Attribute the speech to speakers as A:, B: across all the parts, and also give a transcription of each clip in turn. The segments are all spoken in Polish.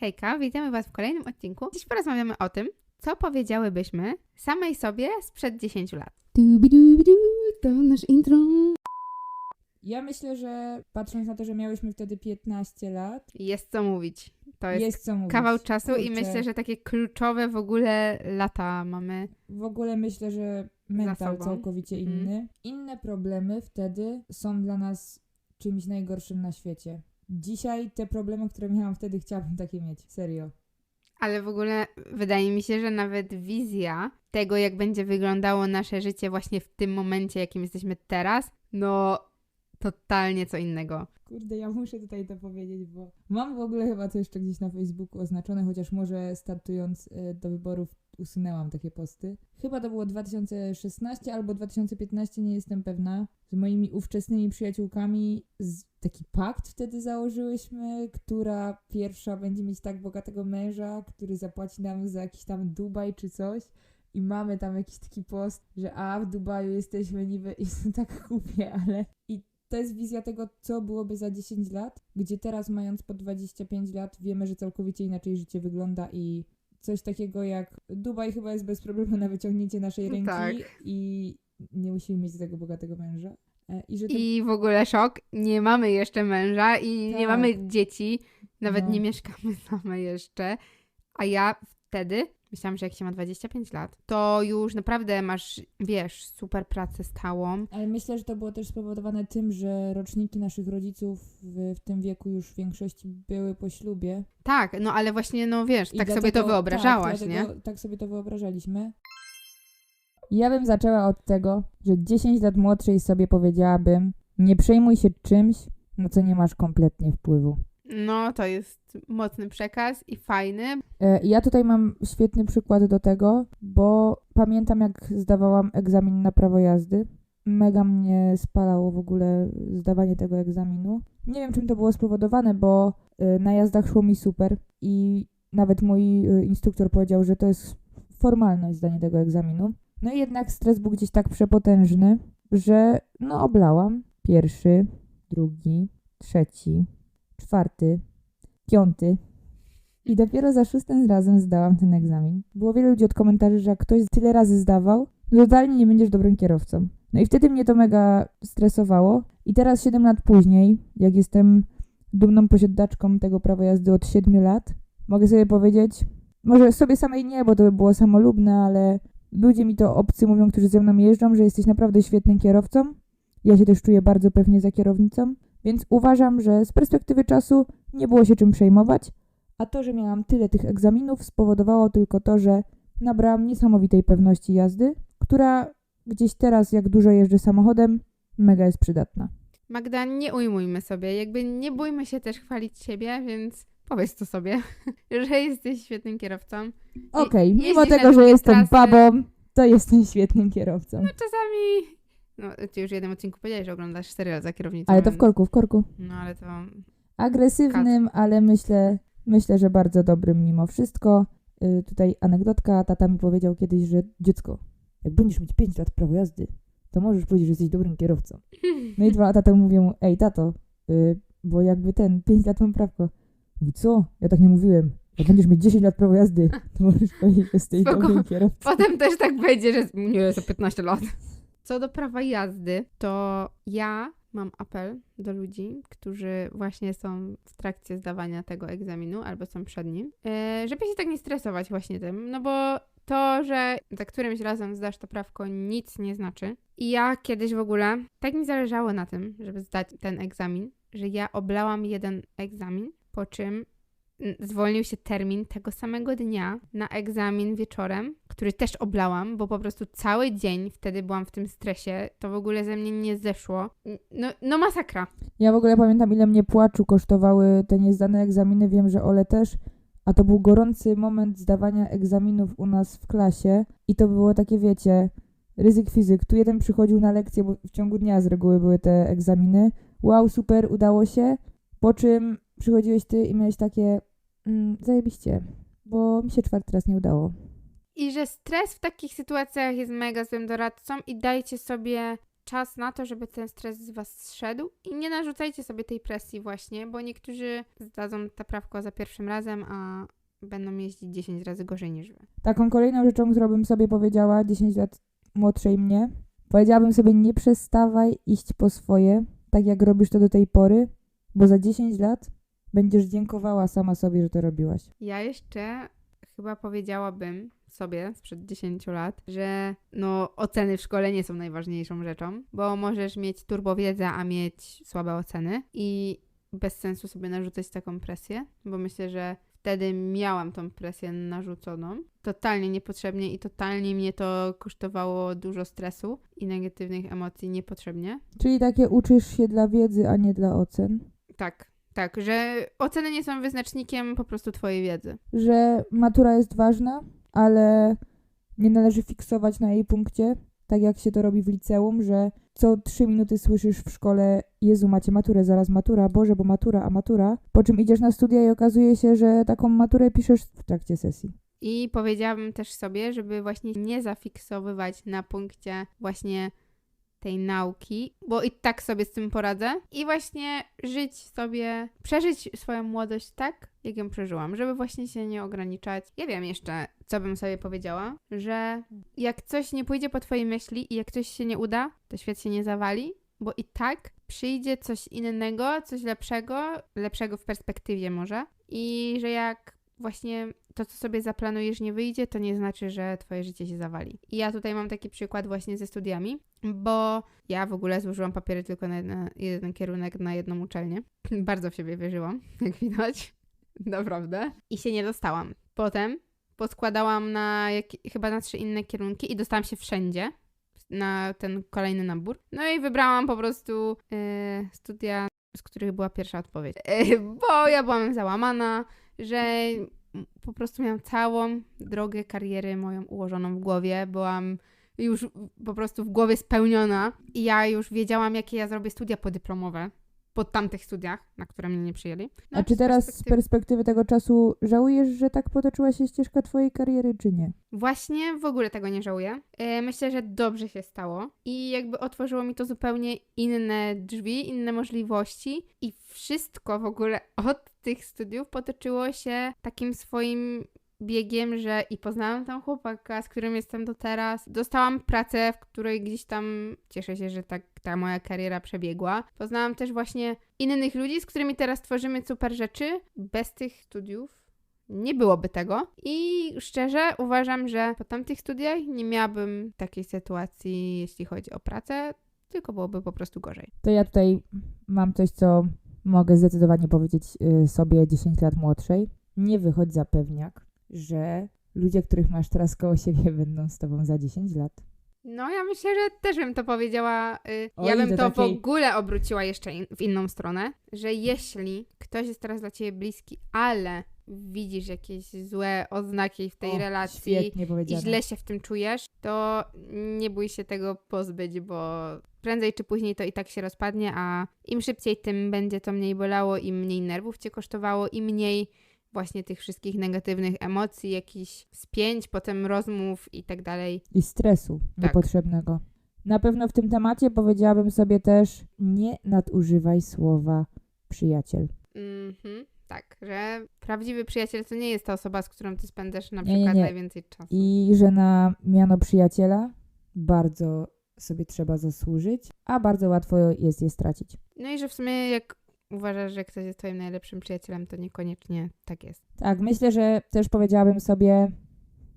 A: Hejka, witamy Was w kolejnym odcinku. Dziś porozmawiamy o tym, co powiedziałybyśmy samej sobie sprzed 10 lat. To nasz intro.
B: Ja myślę, że patrząc na to, że miałyśmy wtedy 15 lat,
A: Jest co mówić. To jest,
B: jest, co mówić.
A: kawał czasu i
B: Kurczę.
A: myślę, że takie kluczowe w ogóle lata mamy.
B: W ogóle myślę, że mental całkowicie
A: Mhm.
B: inny. Inne problemy wtedy są dla nas czymś najgorszym na świecie. Dzisiaj te problemy, które miałam wtedy, chciałabym takie mieć. Serio.
A: Ale w ogóle wydaje mi się, że nawet wizja tego, jak będzie wyglądało nasze życie właśnie w tym momencie, jakim jesteśmy teraz, no totalnie co innego.
B: Kurde, ja muszę tutaj to powiedzieć, bo mam w ogóle chyba to jeszcze gdzieś na Facebooku oznaczone, chociaż może startując y, do wyborów usunęłam takie posty. Chyba to było 2016 albo 2015, nie jestem pewna. Z moimi ówczesnymi przyjaciółkami taki pakt wtedy założyłyśmy, która pierwsza będzie mieć tak bogatego męża, który zapłaci nam za jakiś tam Dubaj czy coś. I mamy tam jakiś taki post, że a w Dubaju jesteśmy niby i tak głupie, ale i to jest wizja tego, co byłoby za 10 lat, gdzie teraz, mając po 25 lat, wiemy, że całkowicie inaczej życie wygląda i coś takiego jak Dubaj chyba jest bez problemu na wyciągnięcie naszej ręki
A: Tak.
B: i nie musimy mieć tego bogatego męża. E, I że to,
A: I w ogóle szok, nie mamy jeszcze męża i nie
B: Tak.
A: mamy dzieci, nawet
B: No.
A: nie mieszkamy same jeszcze. A ja wtedy myślałam, że jak się ma 25 lat, to już naprawdę masz, wiesz, super pracę stałą.
B: ale myślę, że to było też spowodowane tym, że roczniki naszych rodziców w, w tym wieku już w większości były po ślubie.
A: Tak, no ale właśnie, no wiesz,
B: I
A: tak sobie to wyobrażałaś,
B: tak,
A: nie?
B: Tak sobie to wyobrażaliśmy. Ja bym zaczęła od tego, że 10 lat młodszej sobie powiedziałabym: Nie przejmuj się czymś, na co nie masz kompletnie wpływu.
A: No, to jest mocny przekaz i fajny.
B: E, Ja tutaj mam świetny przykład do tego, bo pamiętam jak zdawałam egzamin na prawo jazdy. Mega mnie spalało w ogóle zdawanie tego egzaminu. Nie wiem czym to było spowodowane, bo e, na jazdach szło mi super i nawet mój e, instruktor powiedział, że to jest formalność zdanie tego egzaminu. No i jednak stres był gdzieś tak przepotężny, że no oblałam. Pierwszy, drugi, trzeci, czwarty, piąty, i dopiero za szóstym razem zdałam ten egzamin. Było wiele ludzi od komentarzy, że jak ktoś tyle razy zdawał, to totalnie nie będziesz dobrym kierowcą. No i wtedy mnie to mega stresowało. I teraz 7 lat później, jak jestem dumną posiadaczką tego prawa jazdy od 7 lat, mogę sobie powiedzieć, może sobie samej nie, bo to by było samolubne, ale ludzie mi to obcy mówią, którzy ze mną jeżdżą, że jesteś naprawdę świetnym kierowcą. Ja się też czuję bardzo pewnie za kierownicą, więc uważam, że z perspektywy czasu nie było się czym przejmować, a to, że miałam tyle tych egzaminów, spowodowało tylko to, że nabrałam niesamowitej pewności jazdy, która gdzieś teraz, jak dużo jeżdżę samochodem, mega jest przydatna.
A: Magda, nie ujmujmy sobie, jakby nie bójmy się też chwalić siebie, więc powiedz to sobie, że jesteś świetnym kierowcą.
B: Okej, mimo
A: jeździsz na
B: tego, że jestem
A: trasy.
B: babą, to jestem świetnym kierowcą.
A: No czasami, no ty już w jednym odcinku powiedziałeś, że oglądasz serial za kierownicą.
B: Ale to w korku, w korku.
A: No ale to
B: Agresywnym, ale myślę, myślę, że bardzo dobrym mimo wszystko. Y, tutaj anegdotka, tata mi powiedział kiedyś, że dziecko, jak będziesz mieć 5 lat prawo jazdy, to możesz powiedzieć, że jesteś dobrym kierowcą. No i dwa lata temu mówię mu, ej tato, y, bo jakby ten, 5 lat mam prawko. Mówi, co? Ja tak nie mówiłem. Jak będziesz mieć 10 lat prawo jazdy, to możesz powiedzieć, że jesteś
A: Spoko.
B: dobrym kierowcą.
A: Potem też tak będzie, że nie, za 15 lat. Co do prawa jazdy, to ja mam apel do ludzi, którzy właśnie są w trakcie zdawania tego egzaminu albo są przed nim, e, żeby się tak nie stresować właśnie tym, no bo to, że za którymś razem zdasz to prawko nic nie znaczy. I ja kiedyś w ogóle, tak mi zależało na tym, żeby zdać ten egzamin, że ja oblałam jeden egzamin, po czym zwolnił się termin tego samego dnia na egzamin wieczorem, który też oblałam, bo po prostu cały dzień wtedy byłam w tym stresie, to w ogóle ze mnie nie zeszło. No, no masakra.
B: Ja w ogóle pamiętam, ile mnie płaczu kosztowały te niezdane egzaminy. Wiem, że Ole też. A to był gorący moment zdawania egzaminów u nas w klasie. I to było takie, wiecie, ryzyk fizyk. Tu jeden przychodził na lekcję, bo w ciągu dnia z reguły były te egzaminy. Wow, super, udało się. Po czym przychodziłeś ty i miałeś takie, mm, zajebiście, bo mi się czwarty raz nie udało.
A: I że stres w takich sytuacjach jest mega złym doradcą i dajcie sobie czas na to, żeby ten stres z was zszedł i nie narzucajcie sobie tej presji właśnie, bo niektórzy zdadzą ta prawko za pierwszym razem, a będą jeździć 10 razy gorzej niż wy.
B: Taką kolejną rzeczą, którą bym sobie powiedziała 10 lat młodszej mnie, powiedziałabym sobie nie przestawaj iść po swoje, tak jak robisz to do tej pory, bo za 10 lat będziesz dziękowała sama sobie, że to robiłaś.
A: Ja jeszcze chyba powiedziałabym sobie sprzed 10 lat, że no oceny w szkole nie są najważniejszą rzeczą, bo możesz mieć turbowiedzę, a mieć słabe oceny i bez sensu sobie narzucać taką presję, bo myślę, że wtedy miałam tą presję narzuconą. Totalnie niepotrzebnie i totalnie mnie to kosztowało dużo stresu i negatywnych emocji niepotrzebnie.
B: Czyli takie uczysz się dla wiedzy, a nie dla ocen.
A: Tak, tak, że oceny nie są wyznacznikiem po prostu twojej wiedzy.
B: Że matura jest ważna, ale nie należy fiksować na jej punkcie, tak jak się to robi w liceum, że co trzy minuty słyszysz w szkole Jezu, macie maturę, zaraz matura, Boże, bo matura, a matura. Po czym idziesz na studia i okazuje się, że taką maturę piszesz w trakcie sesji.
A: I powiedziałabym też sobie, żeby właśnie nie zafiksowywać na punkcie właśnie tej nauki, bo i tak sobie z tym poradzę. I właśnie żyć sobie, przeżyć swoją młodość tak, jak ją przeżyłam, żeby właśnie się nie ograniczać. Ja wiem jeszcze, co bym sobie powiedziała, że jak coś nie pójdzie po twojej myśli i jak coś się nie uda, to świat się nie zawali, bo i tak przyjdzie coś innego, coś lepszego, lepszego w perspektywie może. I że jak właśnie to, co sobie zaplanujesz, nie wyjdzie, to nie znaczy, że twoje życie się zawali. I ja tutaj mam taki przykład właśnie ze studiami, bo ja w ogóle złożyłam papiery tylko na jeden, kierunek, na jedną uczelnię. Bardzo w siebie wierzyłam, jak widać. Naprawdę. I się nie dostałam. Potem poskładałam na jak, chyba na trzy inne kierunki i dostałam się wszędzie na ten kolejny nabór. No i wybrałam po prostu e, studia, z których była pierwsza odpowiedź. E, bo ja byłam załamana, że po prostu miałam całą drogę kariery moją ułożoną w głowie. Byłam już po prostu w głowie spełniona i ja już wiedziałam, jakie ja zrobię studia podyplomowe po tamtych studiach, na które mnie nie przyjęli. No,
B: A czy
A: z
B: teraz z
A: perspektywy-
B: perspektywy tego czasu żałujesz, że tak potoczyła się ścieżka twojej kariery, czy nie?
A: Właśnie w ogóle tego nie żałuję. E, Myślę, że dobrze się stało i jakby otworzyło mi to zupełnie inne drzwi, inne możliwości i wszystko w ogóle od tych studiów potoczyło się takim swoim biegiem, że i poznałam tam chłopaka, z którym jestem do teraz. Dostałam pracę, w której gdzieś tam cieszę się, że tak ta moja kariera przebiegła. Poznałam też właśnie innych ludzi, z którymi teraz tworzymy super rzeczy. Bez tych studiów nie byłoby tego. I szczerze uważam, że po tamtych studiach nie miałabym takiej sytuacji, jeśli chodzi o pracę, tylko byłoby po prostu gorzej.
B: To ja tutaj mam coś, co mogę zdecydowanie powiedzieć y, sobie 10 lat młodszej. Nie wychodź za pewniak, że ludzie, których masz teraz koło siebie, będą z tobą za 10 lat.
A: No, ja myślę, że też bym to powiedziała. Y,
B: Oj,
A: ja bym to
B: takiej-
A: w ogóle obróciła jeszcze in, w inną stronę, że jeśli ktoś jest teraz dla ciebie bliski, ale widzisz jakieś złe oznaki w tej
B: O,
A: relacji i źle się w tym czujesz, to nie bój się tego pozbyć, bo prędzej czy później to i tak się rozpadnie, a im szybciej, tym będzie to mniej bolało, im mniej nerwów cię kosztowało, i mniej właśnie tych wszystkich negatywnych emocji, jakichś spięć, potem rozmów i tak dalej.
B: I stresu
A: Tak.
B: niepotrzebnego. Na pewno w tym temacie powiedziałabym sobie też, nie nadużywaj słowa przyjaciel.
A: Mhm, tak, że prawdziwy przyjaciel to nie jest ta osoba, z którą ty spędzasz na
B: Nie, nie,
A: przykład
B: nie.
A: najwięcej czasu.
B: I że na miano przyjaciela bardzo sobie trzeba zasłużyć, a bardzo łatwo jest je stracić.
A: No i że w sumie jak uważasz, że ktoś jest twoim najlepszym przyjacielem, to niekoniecznie tak jest.
B: Tak, myślę, że też powiedziałabym sobie,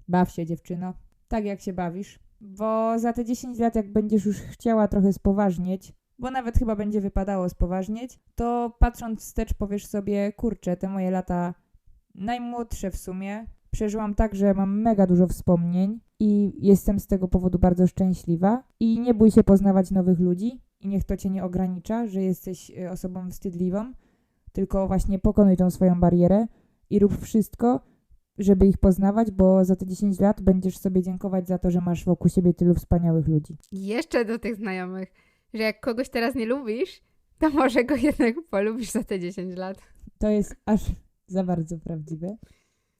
B: baw się dziewczyno, tak jak się bawisz, bo za te 10 lat, jak będziesz już chciała trochę spoważnieć, bo nawet chyba będzie wypadało spoważnieć, to patrząc wstecz powiesz sobie, kurczę, te moje lata najmłodsze w sumie, przeżyłam tak, że mam mega dużo wspomnień i jestem z tego powodu bardzo szczęśliwa i nie bój się poznawać nowych ludzi i niech to cię nie ogranicza, że jesteś y, osobą wstydliwą, tylko właśnie pokonuj tą swoją barierę i rób wszystko, żeby ich poznawać, bo za te 10 lat będziesz sobie dziękować za to, że masz wokół siebie tylu wspaniałych ludzi.
A: Jeszcze do tych znajomych, że jak kogoś teraz nie lubisz, to może go jednak polubisz za te 10 lat.
B: To jest aż za bardzo prawdziwe.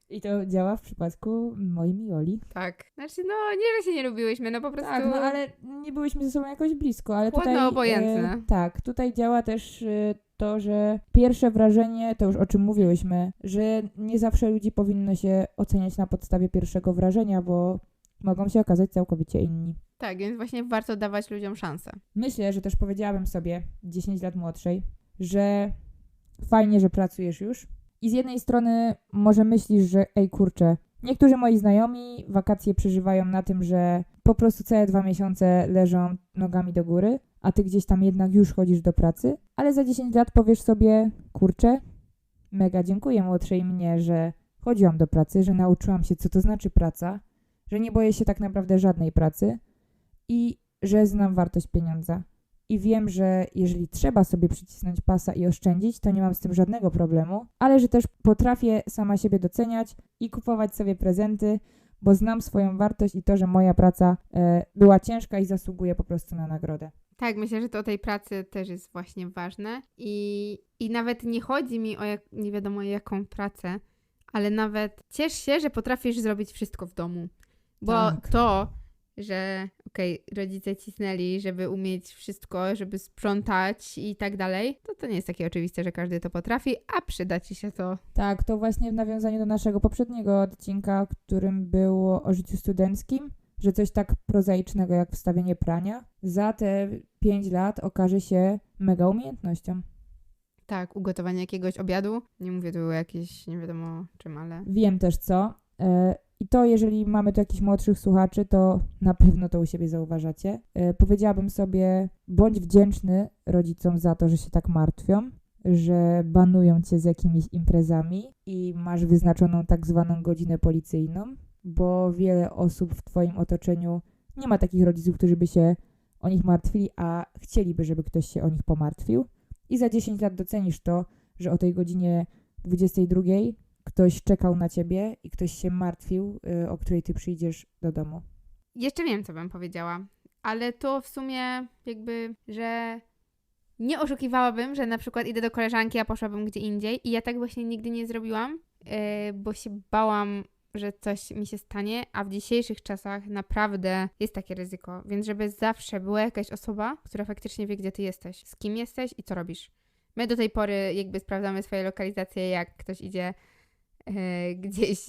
B: I to działa w przypadku mojej Mioli.
A: Tak. Znaczy, no nie, że się nie lubiłyśmy, no po prostu...
B: Tak, no ale nie byłyśmy ze sobą jakoś blisko, ale
A: Chłodno
B: tutaj...
A: obojętne.
B: tak, tutaj działa też e, to, że pierwsze wrażenie, to już o czym mówiłyśmy, że nie zawsze ludzi powinno się oceniać na podstawie pierwszego wrażenia, bo mogą się okazać całkowicie inni.
A: Tak, więc właśnie warto dawać ludziom szansę.
B: Myślę, że też powiedziałabym sobie 10 lat młodszej, że fajnie, że pracujesz już. I z jednej strony może myślisz, że ej kurczę, niektórzy moi znajomi wakacje przeżywają na tym, że po prostu całe dwa miesiące leżą nogami do góry, a ty gdzieś tam jednak już chodzisz do pracy, ale za 10 lat powiesz sobie, kurczę, mega dziękuję młodszej mnie, że chodziłam do pracy, że nauczyłam się, co to znaczy praca, że nie boję się tak naprawdę żadnej pracy i że znam wartość pieniądza. I wiem, że jeżeli trzeba sobie przycisnąć pasa i oszczędzić, to nie mam z tym żadnego problemu, ale że też potrafię sama siebie doceniać i kupować sobie prezenty, bo znam swoją wartość i to, że moja praca e, była ciężka i zasługuje po prostu na nagrodę.
A: Tak, myślę, że to o tej pracy też jest właśnie ważne. I, i nawet nie chodzi mi o jak, nie wiadomo jaką pracę, ale nawet ciesz się, że potrafisz zrobić wszystko w domu. Bo
B: Tak.
A: to, że okej, rodzice cisnęli, żeby umieć wszystko, żeby sprzątać i tak dalej, to to nie jest takie oczywiste, że każdy to potrafi, a przyda ci się to.
B: Tak, to właśnie w nawiązaniu do naszego poprzedniego odcinka, którym było o życiu studenckim, że coś tak prozaicznego jak wstawienie prania za te 5 lat okaże się mega umiejętnością.
A: Tak, ugotowanie jakiegoś obiadu. Nie mówię tu o jakieś nie wiadomo czym, ale
B: Wiem też co. I to, jeżeli mamy tu jakichś młodszych słuchaczy, to na pewno to u siebie zauważacie. E, powiedziałabym sobie, bądź wdzięczny rodzicom za to, że się tak martwią, że banują cię z jakimiś imprezami i masz wyznaczoną tak zwaną godzinę policyjną, bo wiele osób w twoim otoczeniu nie ma takich rodziców, którzy by się o nich martwili, a chcieliby, żeby ktoś się o nich pomartwił. I za 10 lat docenisz to, że o tej godzinie 22 ktoś czekał na ciebie i ktoś się martwił, y, o której ty przyjdziesz do domu.
A: Jeszcze wiem, co bym powiedziała, ale to w sumie jakby, że nie oszukiwałabym, że na przykład idę do koleżanki, a poszłabym gdzie indziej i ja tak właśnie nigdy nie zrobiłam, yy, bo się bałam, że coś mi się stanie, a w dzisiejszych czasach naprawdę jest takie ryzyko, więc żeby zawsze była jakaś osoba, która faktycznie wie, gdzie ty jesteś, z kim jesteś i co robisz. My do tej pory jakby sprawdzamy swoje lokalizacje, jak ktoś idzie gdzieś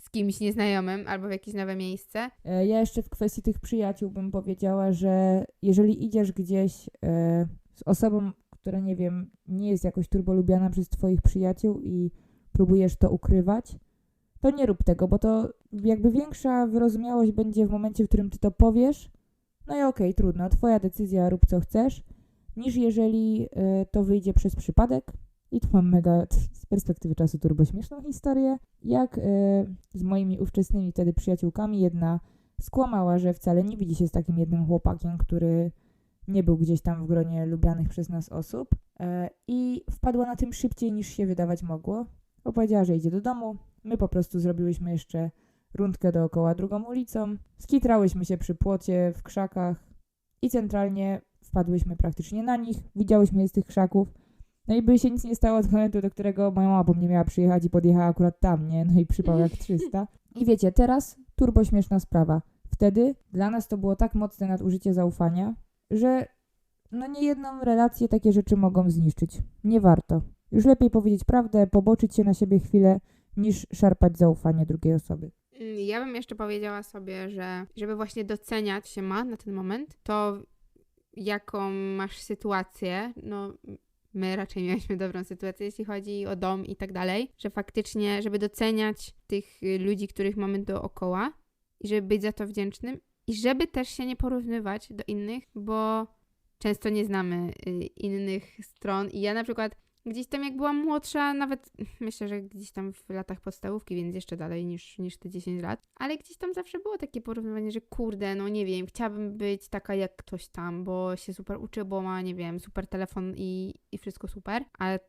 A: z kimś nieznajomym albo w jakieś nowe miejsce.
B: E, Ja jeszcze w kwestii tych przyjaciół bym powiedziała, że jeżeli idziesz gdzieś e, z osobą, która nie wiem, nie jest jakoś turbolubiana przez twoich przyjaciół i próbujesz to ukrywać, to nie rób tego, bo to jakby większa wyrozumiałość będzie w momencie, w którym ty to powiesz. No i okej, trudno, twoja decyzja, rób co chcesz, niż jeżeli e, to wyjdzie przez przypadek. I tu mam mega z perspektywy czasu turbo śmieszną historię. Jak e, z moimi ówczesnymi wtedy przyjaciółkami jedna skłamała, że wcale nie widzi się z takim jednym chłopakiem, który nie był gdzieś tam w gronie lubianych przez nas osób e, i wpadła na tym szybciej niż się wydawać mogło. Opowiedziała, że idzie do domu. My po prostu zrobiłyśmy jeszcze rundkę dookoła drugą ulicą. Skitrałyśmy się przy płocie, w krzakach i centralnie wpadłyśmy praktycznie na nich. Widziałyśmy je z tych krzaków. No i by się nic nie stało od momentu, do którego moja mama po mnie miała przyjechać i podjechała akurat tam, nie? No i przypał jak 300. I wiecie, teraz turbo śmieszna sprawa. Wtedy dla nas to było tak mocne nadużycie zaufania, że no niejedną relację takie rzeczy mogą zniszczyć. Nie warto. Już lepiej powiedzieć prawdę, poboczyć się na siebie chwilę, niż szarpać zaufanie drugiej osoby.
A: Mm, Ja bym jeszcze powiedziała sobie, że żeby właśnie doceniać się ma na ten moment, to jaką masz sytuację, no my raczej mieliśmy dobrą sytuację, jeśli chodzi o dom i tak dalej, że faktycznie, żeby doceniać tych y, ludzi, których mamy dookoła i żeby być za to wdzięcznym i żeby też się nie porównywać do innych, bo często nie znamy y, innych stron. I ja na przykład gdzieś tam jak byłam młodsza, nawet myślę, że gdzieś tam w latach podstawówki, więc jeszcze dalej niż, niż te 10 lat, ale gdzieś tam zawsze było takie porównywanie, że kurde, no nie wiem, chciałabym być taka jak ktoś tam, bo się super uczy, bo ma, nie wiem, super telefon i, i wszystko super, ale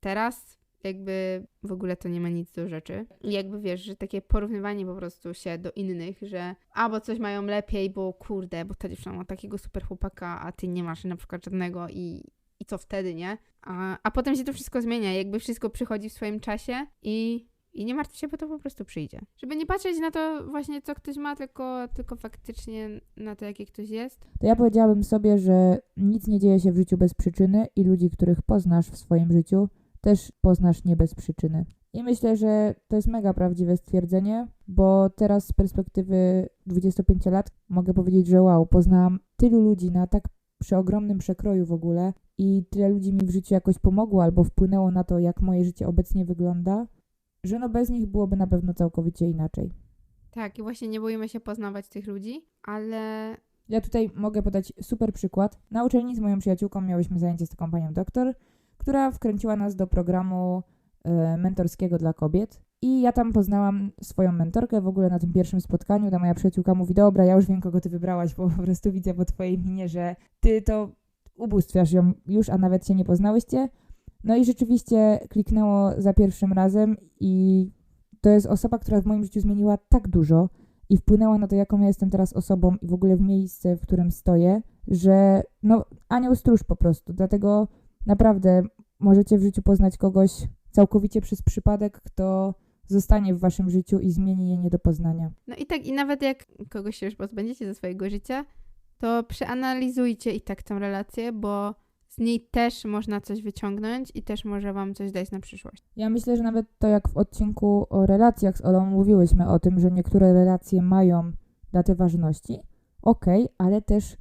A: teraz jakby w ogóle to nie ma nic do rzeczy. I jakby wiesz, że takie porównywanie po prostu się do innych, że albo coś mają lepiej, bo kurde, bo ta dziewczyna ma takiego super chłopaka, a ty nie masz na przykład żadnego i, i co wtedy, nie? A, a potem się to wszystko zmienia, jakby wszystko przychodzi w swoim czasie i I nie martw się, bo to po prostu przyjdzie. Żeby nie patrzeć na to właśnie, co ktoś ma, tylko, tylko faktycznie na to, jaki ktoś jest.
B: To ja powiedziałabym sobie, że nic nie dzieje się w życiu bez przyczyny i ludzi, których poznasz w swoim życiu, też poznasz nie bez przyczyny. I myślę, że to jest mega prawdziwe stwierdzenie, bo teraz z perspektywy 25 lat mogę powiedzieć, że wow, poznałam tylu ludzi na tak przeogromnym przekroju w ogóle i tyle ludzi mi w życiu jakoś pomogło albo wpłynęło na to, jak moje życie obecnie wygląda, że no bez nich byłoby na pewno całkowicie inaczej.
A: Tak, i właśnie nie boimy się poznawać tych ludzi, ale
B: Ja tutaj mogę podać super przykład. Na uczelni z moją przyjaciółką miałyśmy zajęcie z taką panią doktor, która wkręciła nas do programu e, mentorskiego dla kobiet. I ja tam poznałam swoją mentorkę w ogóle na tym pierwszym spotkaniu. Ta moja przyjaciółka mówi: Dobra, ja już wiem, kogo ty wybrałaś, bo po prostu widzę po twojej minie, że ty to ubóstwiasz ją już, a nawet się nie poznałyście. No i rzeczywiście kliknęło za pierwszym razem, i to jest osoba, która w moim życiu zmieniła tak dużo i wpłynęła na to, jaką ja jestem teraz osobą i w ogóle w miejsce, w którym stoję, że no anioł stróż po prostu. Dlatego naprawdę możecie w życiu poznać kogoś całkowicie przez przypadek, kto zostanie w waszym życiu i zmieni je nie do poznania.
A: No i tak, i nawet jak kogoś się już pozbędziecie ze swojego życia, to przeanalizujcie i tak tę relację, bo z niej też można coś wyciągnąć i też może wam coś dać na przyszłość.
B: Ja myślę, że nawet to jak w odcinku o relacjach z Olą mówiłyśmy o tym, że niektóre relacje mają datę ważności, okej, ale też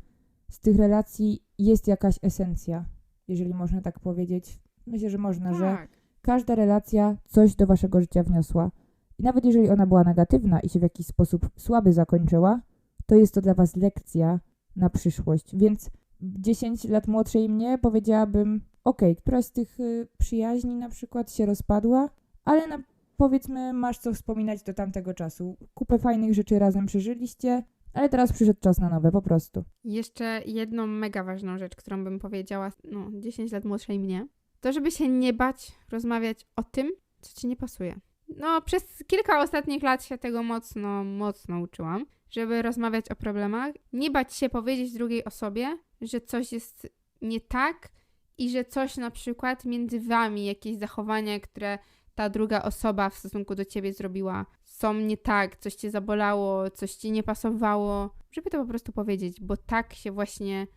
B: z tych relacji jest jakaś esencja, jeżeli można tak powiedzieć. Myślę, że można, że
A: Tak.
B: każda relacja coś do waszego życia wniosła. I nawet jeżeli ona była negatywna i się w jakiś sposób słaby zakończyła, to jest to dla was lekcja na przyszłość. Więc 10 lat młodszej mnie powiedziałabym, okej, któraś z tych y, przyjaźni na przykład się rozpadła, ale na, powiedzmy masz co wspominać do tamtego czasu. Kupę fajnych rzeczy razem przeżyliście, ale teraz przyszedł czas na nowe, po prostu.
A: Jeszcze jedną mega ważną rzecz, którą bym powiedziała, no 10 lat młodszej mnie, to żeby się nie bać rozmawiać o tym, co ci nie pasuje. No, przez kilka ostatnich lat się tego mocno, mocno uczyłam, żeby rozmawiać o problemach, nie bać się powiedzieć drugiej osobie, że coś jest nie tak i że coś na przykład między wami, jakieś zachowania, które ta druga osoba w stosunku do ciebie zrobiła, są nie tak, coś cię zabolało, coś ci nie pasowało, żeby to po prostu powiedzieć, bo tak się właśnie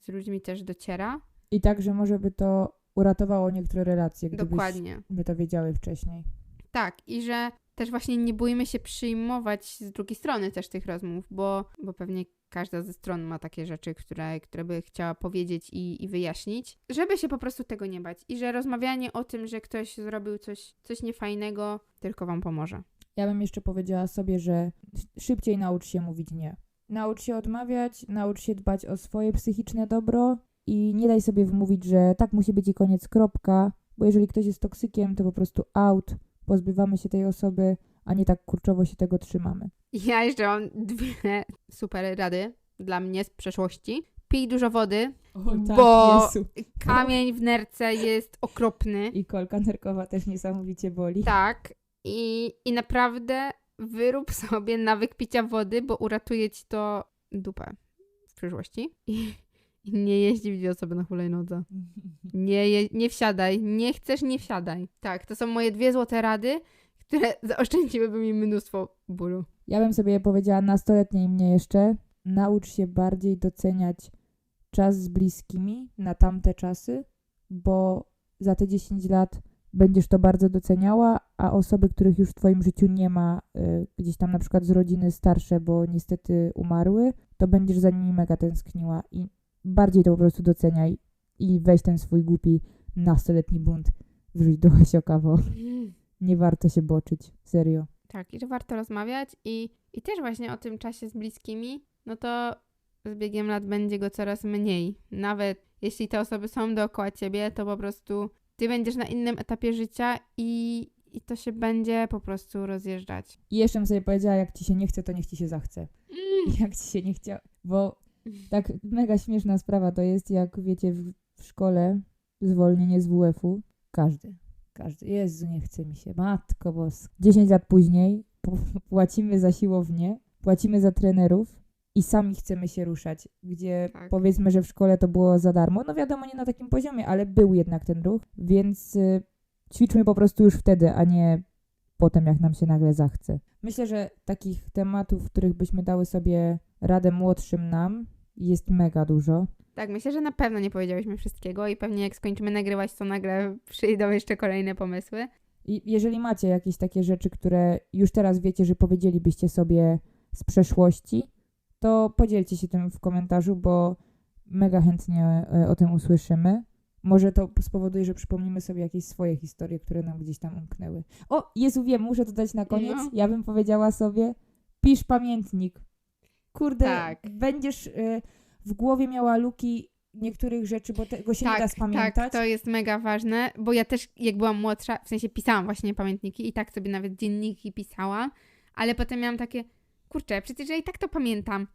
A: z ludźmi też dociera.
B: I tak, że może by to uratowało niektóre relacje, gdybyśmy
A: Dokładnie.
B: to wiedziały wcześniej.
A: Tak, i że też właśnie nie bójmy się przyjmować z drugiej strony też tych rozmów, bo, bo pewnie każda ze stron ma takie rzeczy, które, które by chciała powiedzieć i, i wyjaśnić, żeby się po prostu tego nie bać i że rozmawianie o tym, że ktoś zrobił coś, coś niefajnego, tylko wam pomoże.
B: Ja bym jeszcze powiedziała sobie, że szybciej naucz się mówić nie. Naucz się odmawiać, naucz się dbać o swoje psychiczne dobro i nie daj sobie wmówić, że tak musi być i koniec, kropka, bo jeżeli ktoś jest toksykiem, to po prostu out, pozbywamy się tej osoby, a nie tak kurczowo się tego trzymamy.
A: Ja jeszcze mam dwie super rady dla mnie z przeszłości. Pij dużo wody,
B: O,
A: Bo-
B: Jezu.
A: kamień w nerce jest okropny.
B: I kolka nerkowa też niesamowicie boli.
A: Tak. I, I naprawdę wyrób sobie nawyk picia wody, bo uratuje ci to dupę w przyszłości. I nie jeździ dwie osoby na hulajnodze. Nie, je, nie wsiadaj. Nie chcesz, nie wsiadaj. Tak, to są moje dwie złote rady, które zaoszczędziłyby mi mnóstwo bólu.
B: Ja bym sobie powiedziała nastoletniej mnie jeszcze, naucz się bardziej doceniać czas z bliskimi na tamte czasy, bo za te 10 lat będziesz to bardzo doceniała, a osoby, których już w twoim życiu nie ma, y, gdzieś tam na przykład z rodziny starsze, bo niestety umarły, to będziesz za nimi mega tęskniła i bardziej to po prostu doceniaj i weź ten swój głupi nastoletni bunt wrzuć do hasioka, bo nie warto się boczyć, serio.
A: Tak, i że warto rozmawiać i, i też właśnie o tym czasie z bliskimi, no to z biegiem lat będzie go coraz mniej. Nawet jeśli te osoby są dookoła ciebie, to po prostu ty będziesz na innym etapie życia i, i to się będzie po prostu rozjeżdżać.
B: I jeszcze bym sobie powiedziała, jak ci się nie chce, to niech ci się zachce. Jak ci się nie chciało. Bo tak mega śmieszna sprawa to jest, jak wiecie, w, w szkole zwolnienie z WF-u. Każdy. Każdy. Jezu, nie chce mi się. Matko boska. 10 lat później p- płacimy za siłownię, płacimy za trenerów i sami chcemy się ruszać. Gdzie
A: Tak.
B: powiedzmy, że w szkole to było za darmo. No wiadomo, nie na takim poziomie, ale był jednak ten ruch. Więc y, ćwiczmy po prostu już wtedy, a nie potem, jak nam się nagle zachce. Myślę, że takich tematów, w których byśmy dały sobie radę młodszym nam, jest mega dużo.
A: Tak, myślę, że na pewno nie powiedziałyśmy wszystkiego i pewnie jak skończymy nagrywać, to nagle przyjdą jeszcze kolejne pomysły.
B: I jeżeli macie jakieś takie rzeczy, które już teraz wiecie, że powiedzielibyście sobie z przeszłości, to podzielcie się tym w komentarzu, bo mega chętnie e, o tym usłyszymy. Może to spowoduje, że przypomnimy sobie jakieś swoje historie, które nam gdzieś tam umknęły. O, Jezu, wiem, muszę dodać na koniec.
A: No.
B: Ja bym powiedziała sobie, pisz pamiętnik. Kurde,
A: Tak.
B: będziesz e, w głowie miała luki niektórych rzeczy, bo tego się nie da
A: tak,
B: spamiętać.
A: tak, to jest mega ważne, bo ja też jak byłam młodsza, w sensie pisałam właśnie pamiętniki i tak sobie nawet dzienniki pisałam, ale potem miałam takie, kurczę, przecież ja i tak to pamiętam,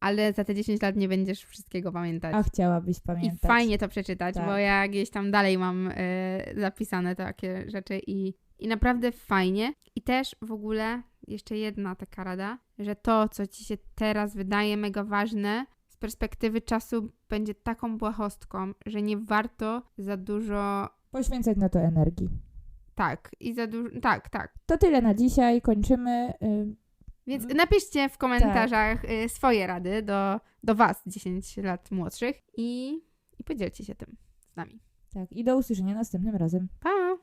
A: ale za te 10 lat nie będziesz wszystkiego pamiętać.
B: A chciałabyś
A: I
B: pamiętać.
A: fajnie to przeczytać,
B: Tak.
A: bo ja gdzieś tam dalej mam e, zapisane takie rzeczy i, i naprawdę fajnie. I też w ogóle jeszcze jedna taka rada, że to, co ci się teraz wydaje mega ważne, z perspektywy czasu będzie taką błahostką, że nie warto za dużo.
B: Poświęcać na to energii.
A: Tak, i za dużo. Tak, tak.
B: To tyle na dzisiaj. Kończymy. y,
A: Więc
B: Mhm.
A: napiszcie w komentarzach y, swoje rady do, do Was, 10 lat młodszych, i, i podzielcie się tym z nami.
B: Tak, i do usłyszenia następnym razem.
A: Pa!